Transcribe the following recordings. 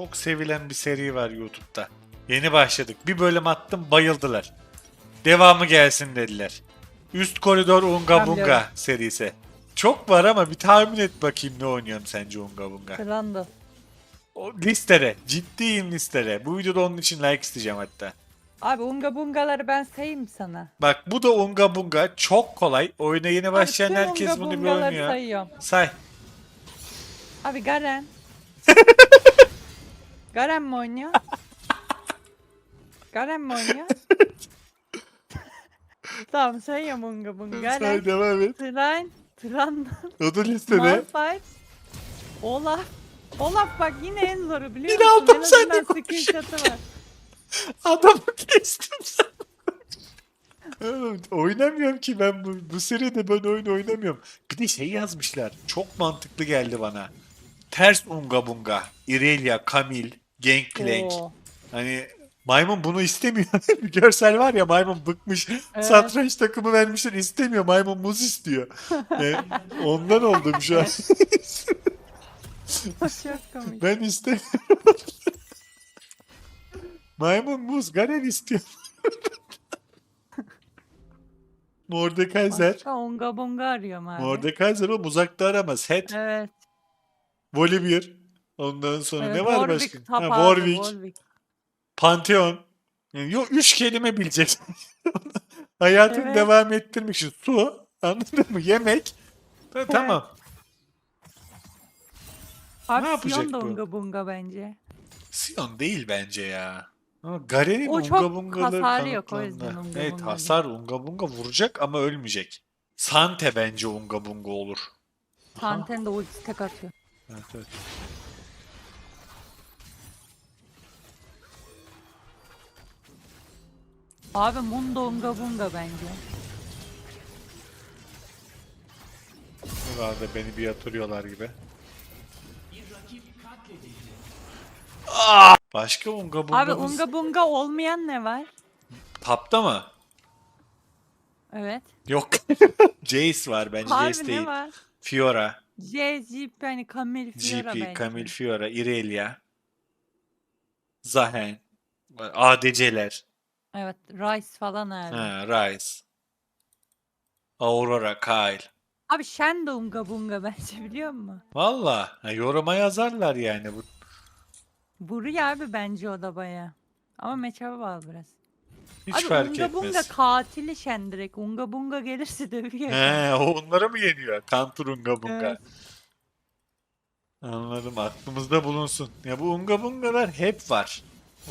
Çok sevilen bir seri var YouTube'da. Yeni başladık. Bir bölüm attım bayıldılar. Devamı gelsin dediler. Üst koridor Unga Bunga serisi. Çok var ama bir tahmin et bakayım ne oynuyorum sence Unga Bunga. Randall. O listere. Ciddiyim listere. Bu videoda onun için like isteyeceğim hatta. Abi unga bungaları ben sayayım sana. Bak bu da Unga Bunga. Çok kolay. Oyuna yeni başlayan Abi herkes bunu bir oynuyor. sayıyorum. Say. Abi Garen. Garen mi oynuyor? Garen mi oynuyor? tamam sayıyorum unga bunga. Garen. Say devam et. Trine. Trundle. O da listede. Malphite. Olaf. Olaf bak yine en zoru biliyor Yine musun? aldım, En sen de azından screenshot'ı var. Adamı kestim sen. Oğlum, oynamıyorum ki ben bu, bu seride ben oyun oynamıyorum. Bir de şey yazmışlar. Çok mantıklı geldi bana. Ters unga bunga. Irelia, Camille, Gangplank. Oo. Hani maymun bunu istemiyor. bir görsel var ya maymun bıkmış. Evet. Satranç takımı vermişler istemiyor. Maymun muz istiyor. E, ondan oldum şu an. Ben istemiyorum. maymun muz. Garen istiyor. Mordekaiser. Başka unga bunga arıyorum abi. Mordekaiser o uzakta aramaz. Head, Evet. Volibear. Ondan sonra evet. ne var Warwick başka? tap Ha, Warwick, Warwick. Pantheon. Yani yok üç kelime bileceksin. Hayatını Evet. devam ettirmek için su, anladın mı? Yemek. Ta- Tamam. Abi yapacak Sion da bu? unga bunga bence. Sion değil bence ya. Garen'in O Unga çok Bungaları hasarı yok, o yüzden Unga Evet Bunga hasar Unga Bunga vuracak ama ölmeyecek. Sante bence Unga Bunga olur. Aha. Santen de ulti tek atıyor. Evet, evet. Abi Mundo unga bunga bence. Buralarda beni bir yatırıyorlar gibi. Aa! Başka Unga Abi Bunga'mız unga bunga olmayan ne var? Tapta mı? Evet. Yok. Jace var bence Abi Jace ne değil. var? Fiora, J, Jeep hani Camille Fiora GP, bence. Camille Fiora, Irelia, Zahen, ADC'ler, Evet. Rice falan abi. ha, Ryze, Aurora, Kyle. Abi unga bunga bence biliyor musun? Valla ha, yoruma yazarlar yani. Bu Vuruyor abi bence o da baya. Ama matchup'a bağlı biraz. hiç abi fark unga bunga etmez. katili Shen direkt. Unga bunga gelirse dövüyor. He, o onlara mı yeniyor? Kantur Unga Bunga. Evet. Anladım. Aklımızda bulunsun. Ya bu Unga Bungalar hep var.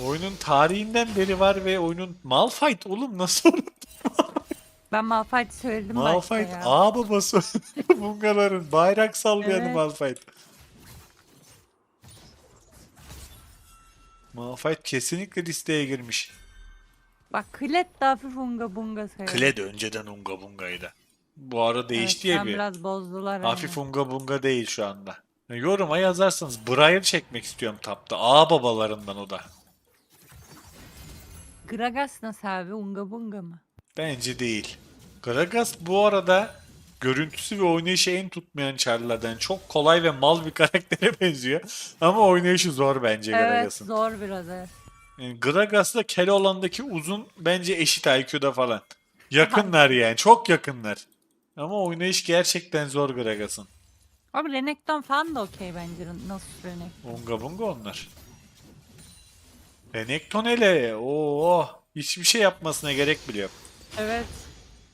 Oyunun tarihinden beri var ve oyunun Malphite oğlum nasıl olur? Ben Malphite söyledim başta Malphite ya. ağ babası Bungaların bayrak sallayan Evet. Malphite. Malphite kesinlikle listeye girmiş. Bak Kled de hafif unga bunga sayılır. Kled önceden Unga Bunga'ydı. Bu ara değişti evet, ya sen bir. biraz bozdular. Hafif hani. unga bunga değil şu anda. Yoruma yazarsanız Briar çekmek istiyorum tapta. Ağ babalarından o da. Gragas nasıl abi? Unga bunga mı? Bence değil. Gragas bu arada görüntüsü ve oynayışı en tutmayan çarlardan çok kolay ve mal bir karaktere benziyor. Ama oynayışı zor bence Evet Gragas'ın. zor biraz evet. Yani Gragas'la Keloğlan'daki uzun bence eşit IQ'da falan. Yakınlar yani çok yakınlar. Ama oynayış gerçekten zor Gragas'ın. Abi Renekton falan da okey bence. Nasıl Renekton? Unga bunga onlar. Renekton hele. Oo, hiçbir şey yapmasına gerek bile yok. Evet.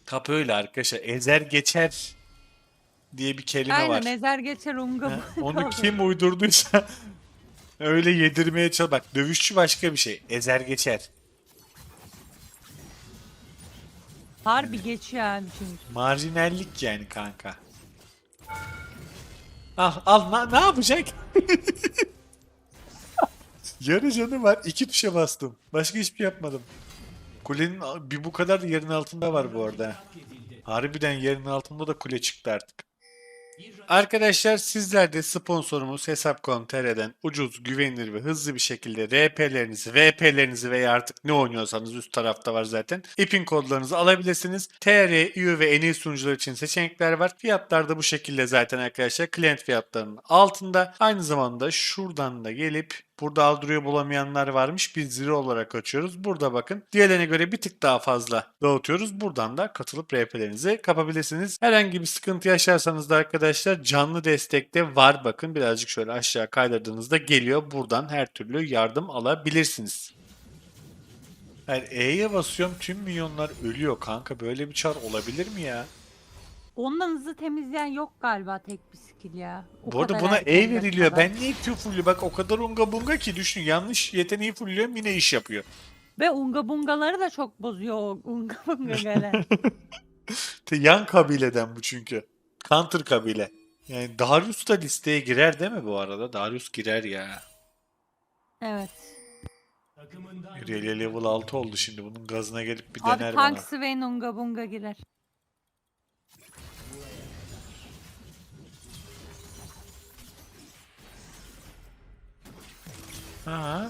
Tap öyle arkadaşlar. Ezer geçer diye bir kelime var. Aynen ezer geçer unga. Onu kim uydurduysa öyle yedirmeye çalış. Bak dövüşçü başka bir şey. Ezer geçer. Harbi geçiyor abi çünkü. Marjinallik yani kanka. Al al na- ne yapacak? Yarı canı var. iki tuşa bastım. Başka hiçbir şey yapmadım. Kulenin bir bu kadar yerin altında var bu arada. Harbiden yerin altında da kule çıktı artık. Arkadaşlar sizler de sponsorumuz Hesap.com.tr'den ucuz, güvenilir ve hızlı bir şekilde RP'lerinizi, VP'lerinizi veya artık ne oynuyorsanız üst tarafta var zaten. İpin kodlarınızı alabilirsiniz. TR, EU ve iyi sunucular için seçenekler var. Fiyatlar da bu şekilde zaten arkadaşlar. Client fiyatlarının altında. Aynı zamanda şuradan da gelip Burada Aldru'yu bulamayanlar varmış. Biz zero olarak açıyoruz. Burada bakın. Diğerlerine göre bir tık daha fazla dağıtıyoruz. Buradan da katılıp RP'lerinizi kapabilirsiniz. Herhangi bir sıkıntı yaşarsanız da arkadaşlar canlı destekte var. Bakın birazcık şöyle aşağı kaydırdığınızda geliyor. Buradan her türlü yardım alabilirsiniz. Yani E'ye basıyorum tüm milyonlar ölüyor kanka. Böyle bir çar olabilir mi ya? Ondan hızlı temizleyen yok galiba tek bir skill ya. O Bu arada kadar buna erken E veriliyor. dakikada. Ben niye Q fullü? Bak o kadar unga bunga ki düşün. Yanlış yeteneği fullüyorum yine iş yapıyor. Ve unga bungaları da çok bozuyor o unga bunga gelen. Te- Yan kabileden bu çünkü. Counter kabile. Yani Darius da listeye girer değil mi bu arada? Darius girer ya. evet. Irelia level 6 oldu şimdi. Bunun gazına gelip bir Abi dener Tank bana. Swain unga bunga girer. Ha.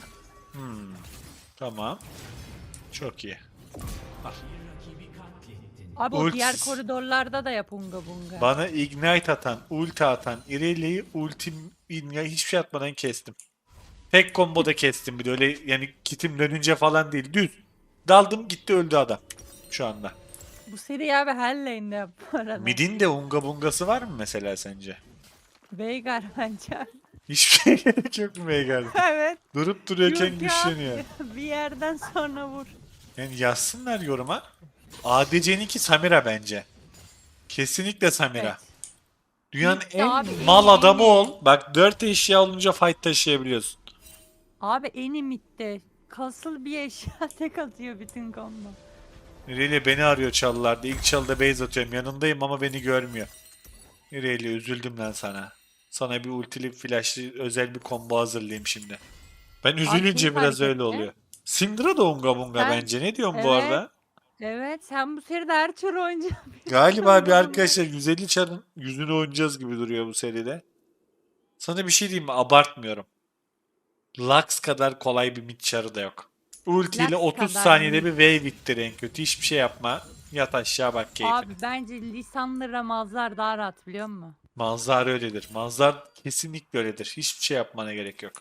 Hmm. Tamam. Çok iyi. Abi o diğer koridorlarda da yap unga bunga. Bana ignite atan, ulti atan Irelia'yı ultim ya hiçbir şey atmadan kestim. Tek komboda kestim bir de öyle yani kitim dönünce falan değil düz. Daldım gitti öldü adam şu anda. Bu seri abi her lane'de yap bu arada. Midin de unga bungası var mı mesela sence? Veigar bence. Hiçbir şey gerek yok mu Veigar'da? evet. Durup duruyorken ya, güçleniyor. Bir yerden sonra vur. Yani yazsınlar yoruma. ADC'ninki Samira bence. Kesinlikle Samira. Evet. Dünyanın Bitti en abi, en mal iyi, adamı en iyi. ol. Bak 4 eşya olunca fight taşıyabiliyorsun. Abi en imitte. Kasıl bir eşya tek atıyor bütün combo. Irelia beni arıyor çalılarda. İlk çalıda base atıyorum. Yanındayım ama beni görmüyor. Irelia üzüldüm lan sana. Sana bir ultili flashlı özel bir combo hazırlayayım şimdi. Ben üzülünce biraz fark öyle oluyor. Syndra da unga bunga Ben- bence. Ne diyorsun bu Evet. arada? Evet sen bu seride her tür oyuncu. Galiba bir arkadaşlar 150 çarın yüzünü oynayacağız gibi duruyor bu seride. Sana bir şey diyeyim mi? Abartmıyorum. Lux kadar kolay bir mid çarı da yok. Ulti ile Lux 30 kadar saniyede mid. bir wave ittir en kötü. Hiçbir şey yapma. Yat aşağı bak keyfine. Abi bence lisanlı Ramazlar daha rahat biliyor musun? Manzar öyledir. Manzar kesinlikle öyledir. Hiçbir şey yapmana gerek yok.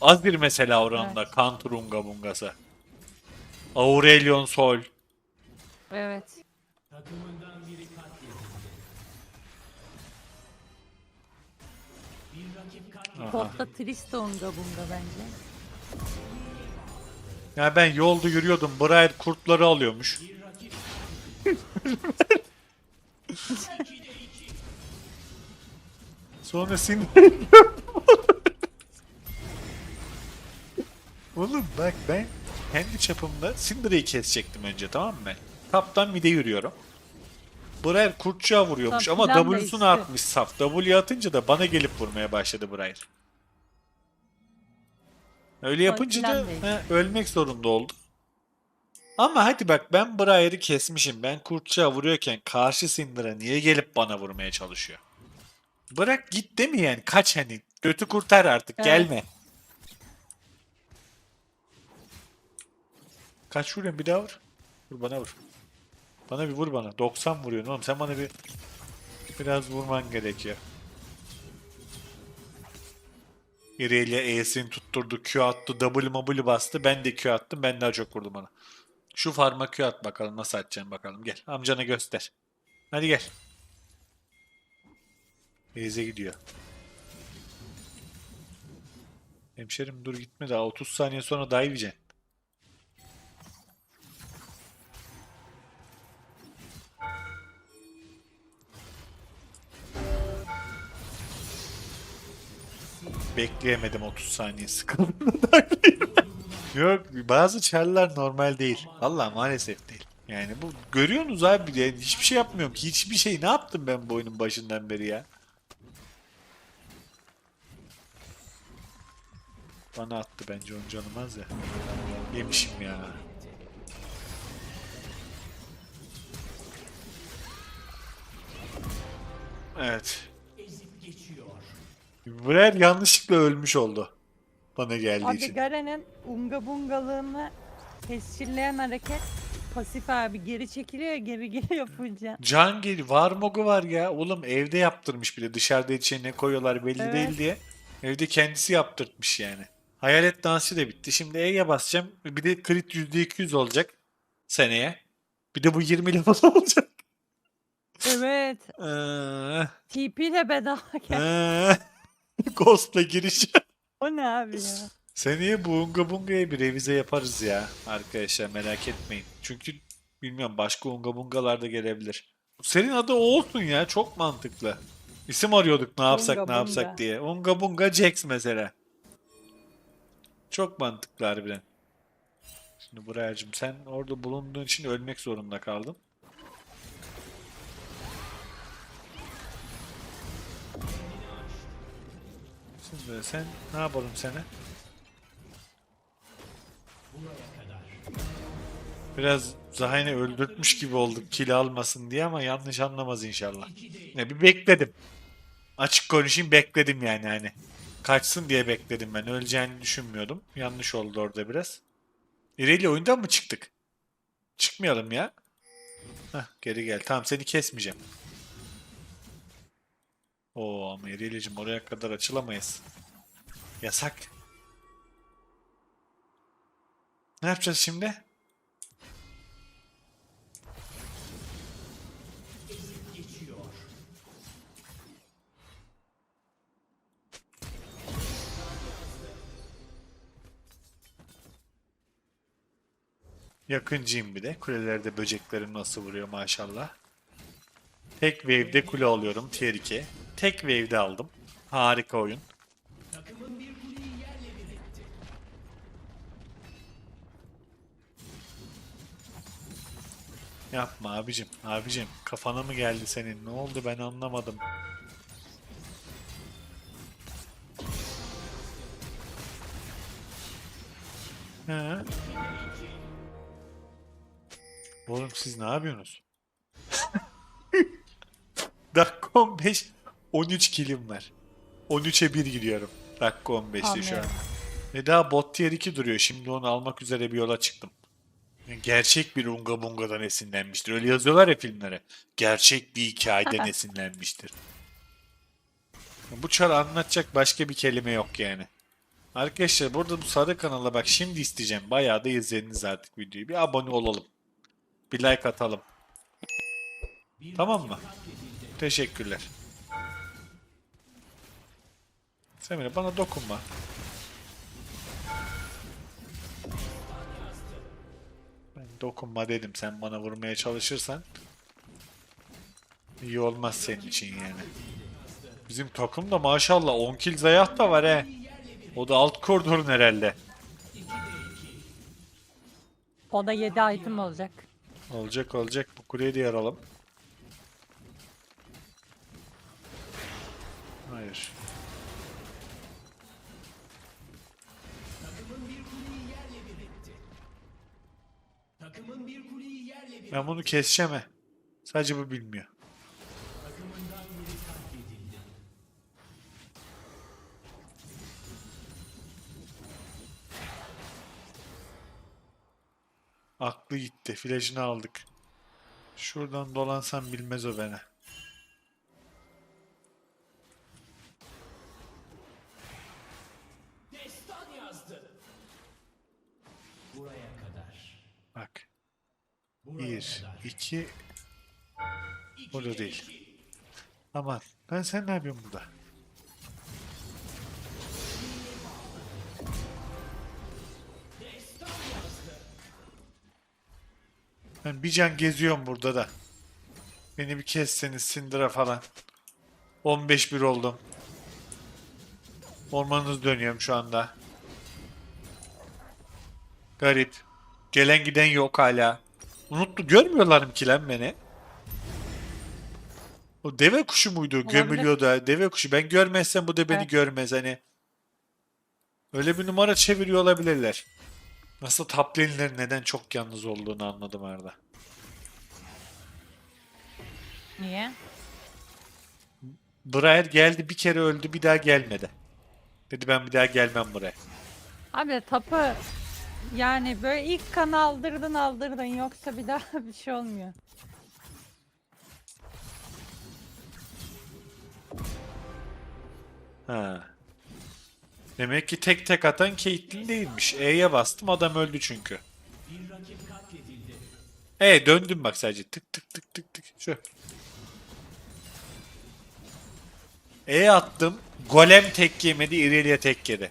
Az bir mesela oranında. Evet. Kanturunga bungası. Aurelion Sol. Evet. Aha. Potta Tristo unga bunga bence. Ya ben yolda yürüyordum. Briar kurtları alıyormuş. Sonra sinir Oğlum bak ben kendi çapımda Syndra'yı kesecektim önce tamam mı ben? Taptan mide yürüyorum. Briar kurtçuğa vuruyormuş Tam ama plan W'sunu işte. atmış saf. W atınca da bana gelip vurmaya başladı Briar. Öyle yapınca da he, ölmek zorunda oldu. Ama hadi bak ben Briar'ı kesmişim. Ben kurtçuğa vuruyorken karşı Syndra niye gelip bana vurmaya çalışıyor? Bırak git değil mi yani? Kaç hani. Götü kurtar artık. Evet. Gelme. Kaç vuruyorsun? Bir daha vur. Vur bana vur. Bana bir vur bana. 90 vuruyorsun oğlum. Sen bana bir biraz vurman gerekiyor. Irelia E'sini tutturdu. Q attı. W mobile bastı. Ben de Q attım. Ben daha çok vurdum ona. Şu farma Q at bakalım. Nasıl atacağım bakalım. Gel. Amcana göster. Hadi gel. Beyze gidiyor. Hemşerim dur gitme daha 30 saniye sonra yiyeceksin. Bekleyemedim 30 saniye sıkıldım. Yok bazı çarlar normal değil. Allah maalesef değil. Yani bu görüyorsunuz abi yani hiçbir şey yapmıyorum ki. Hiçbir şey ne yaptım ben bu oyunun başından beri ya? Bana attı bence onu canımaz ya. Yemişim ya. Evet. Brer yanlışlıkla ölmüş oldu. Bana geldiği Abi için. Garen'in unga bungalığını tescilleyen hareket pasif abi geri çekiliyor geri geliyor Fulcan. Cangil Varmog'u var ya. Oğlum evde yaptırmış bile. Dışarıda içine ne koyuyorlar belli Evet. değil diye. Evde kendisi yaptırtmış yani. Hayalet dansı da bitti. Şimdi E'ye basacağım. Bir de crit %200 olacak seneye. Bir de bu 20 level olacak. Evet. Ee, TP ile bedava gel. ee, Ghost'la giriş. O ne abi ya? Seneye bu Unga Bunga'ya bir revize yaparız ya arkadaşlar merak etmeyin. Çünkü bilmiyorum başka Unga Bungalar da gelebilir. Senin adı o olsun ya çok mantıklı. İsim arıyorduk ne yapsak Unga ne yapsak Bunga. diye. Unga Bunga Jax mesela. Çok mantıklı harbiden. Şimdi Buraya'cığım sen orada bulunduğun için ölmek zorunda kaldın. Şimdi sen ne yapalım sana? Biraz Zayn'i öldürtmüş gibi olduk kill almasın diye ama yanlış anlamaz inşallah. Ne bir bekledim. Açık konuşayım bekledim yani hani. Kaçsın diye bekledim ben. Öleceğini düşünmüyordum. Yanlış oldu orada biraz. İrelia oyundan mı çıktık? Çıkmayalım ya. Hah geri gel. Tamam seni kesmeyeceğim. Oo ama İrelia'cığım oraya kadar açılamayız. Yasak. Ne yapacağız şimdi? Yakıncıyım bir de. Kulelerde böceklerim nasıl vuruyor maşallah. Tek wave'de kule alıyorum tier 2. Tek wave'de aldım. Harika oyun. Yapma abicim, abicim. Kafana mı geldi senin? Ne oldu ben anlamadım. He. Oğlum siz ne yapıyorsunuz? Dakika 15, 13 kilim var. 13'e 1 gidiyorum. Dakika 15'te şu an. Ve daha bot tier 2 duruyor. Şimdi onu almak üzere bir yola çıktım. Gerçek bir Unga Bunga'dan esinlenmiştir. Öyle yazıyorlar ya filmlere. Gerçek bir hikayeden esinlenmiştir. Bu çar anlatacak başka bir kelime yok yani. Arkadaşlar burada bu sarı kanala bak şimdi isteyeceğim. Bayağı da izlediniz artık videoyu. Bir abone olalım. Bir like atalım. Tamam mı? Teşekkürler. Semire bana dokunma. Ben dokunma dedim. Sen bana vurmaya çalışırsan iyi olmaz senin için yani. Bizim takım da maşallah 10 kill zayah da var he. O da alt koridorun herhalde. O da 7 item olacak. Olacak olacak. Bu kuleyi de yaralım. Hayır. Ben bunu keseceğim he. Sadece bu bilmiyor. Aklı gitti. Flash'ını aldık. Şuradan dolansam bilmez o beni. Bak. Bir, iki... Burada değil. Aman. Ben sen ne yapıyorsun burada? Ben bir can geziyorum burada da. Beni bir kesseniz Syndra falan. 15 bir oldum. Ormanınız dönüyorum şu anda. Garip. Gelen giden yok hala. Unuttu. Görmüyorlar mı ki lan beni? O deve kuşu muydu? Olabilir. Gömülüyor da. Deve kuşu. Ben görmezsem bu da beni Evet. görmez hani. Öyle bir numara çeviriyor olabilirler. Nasıl top lane'lerin neden çok yalnız olduğunu anladım arada. Niye? Briar geldi bir kere öldü bir daha gelmedi. Dedi ben bir daha gelmem buraya. Abi tapı yani böyle ilk kan aldırdın aldırdın yoksa bir daha bir şey olmuyor. Ha. Demek ki tek tek atan Caitlyn değilmiş. E'ye bastım adam öldü çünkü. E döndüm bak sadece. Tık tık tık tık tık. Şu. E attım. Golem tek yemedi. Irelia tek yedi.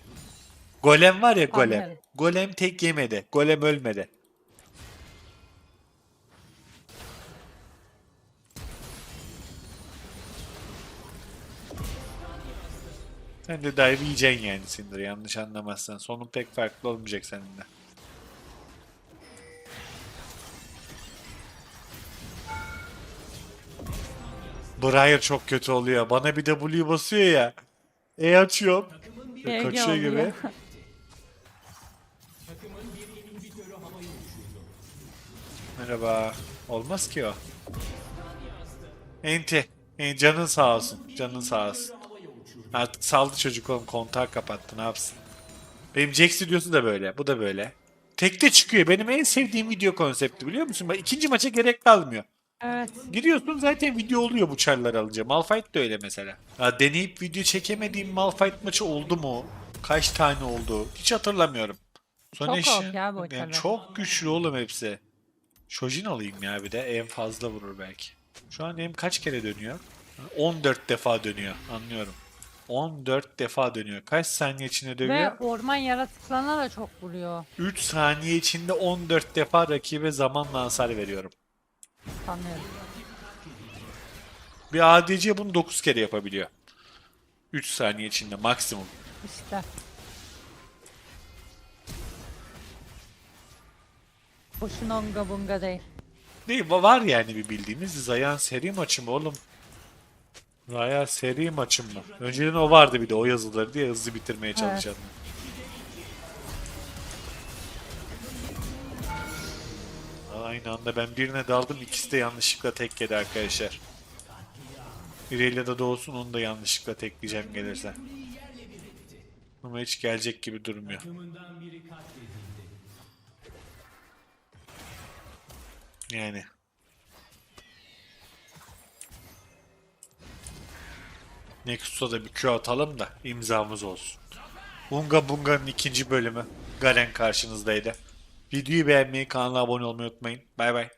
Golem var ya golem. Golem tek yemedi. Golem ölmedi. Sen de dive yiyeceksin yani Syndra yanlış anlamazsan. Sonun pek farklı olmayacak seninle. Briar çok kötü oluyor. Bana bir W basıyor ya. E açıyorum. GG Kaçıyor gibi. Merhaba. Olmaz ki o. Enti. E, canın sağ olsun. Canın sağ olsun. Artık saldı çocuk oğlum. Kontağı kapattı. Ne yapsın? Benim Jax stüdyosu da böyle. Bu da böyle. Tekte çıkıyor. Benim en sevdiğim video konsepti biliyor musun? Bak ikinci maça gerek kalmıyor. Evet. Giriyorsun zaten video oluyor bu çarlar alınca. Malphite de öyle mesela. Ya deneyip video çekemediğim Malphite maçı oldu mu? Kaç tane oldu? Hiç hatırlamıyorum. Son Çok ok ya bu yani çok güçlü oğlum hepsi. Shojin alayım ya bir de en fazla vurur belki. Şu an hem kaç kere dönüyor? 14 defa dönüyor anlıyorum. 14 defa dönüyor. Kaç saniye içinde Ve dönüyor? orman yaratıklarına da çok vuruyor 3 saniye içinde 14 defa rakibe zamanla hasar veriyorum. sanıyorum. Bir ADC bunu 9 kere yapabiliyor. 3 saniye içinde maksimum. İşte. Boşuna onga bunga değil. Değil va- var yani bir bildiğimiz Zayan seri maçı mı oğlum? Zayan seri maçı mı? Önceden o vardı bir de o yazıları diye hızlı bitirmeye çalışanlar. Aynı anda ben birine daldım ikisi de yanlışlıkla tek yedi arkadaşlar. Irelia'da da olsun onu da yanlışlıkla tekleyeceğim gelirse. Ama hiç gelecek gibi durmuyor. Yani. Nexus'a da bir Q atalım da imzamız olsun. Bunga Bunga'nın ikinci bölümü. Garen karşınızdaydı. Videoyu beğenmeyi, kanala abone olmayı unutmayın. Bay bay.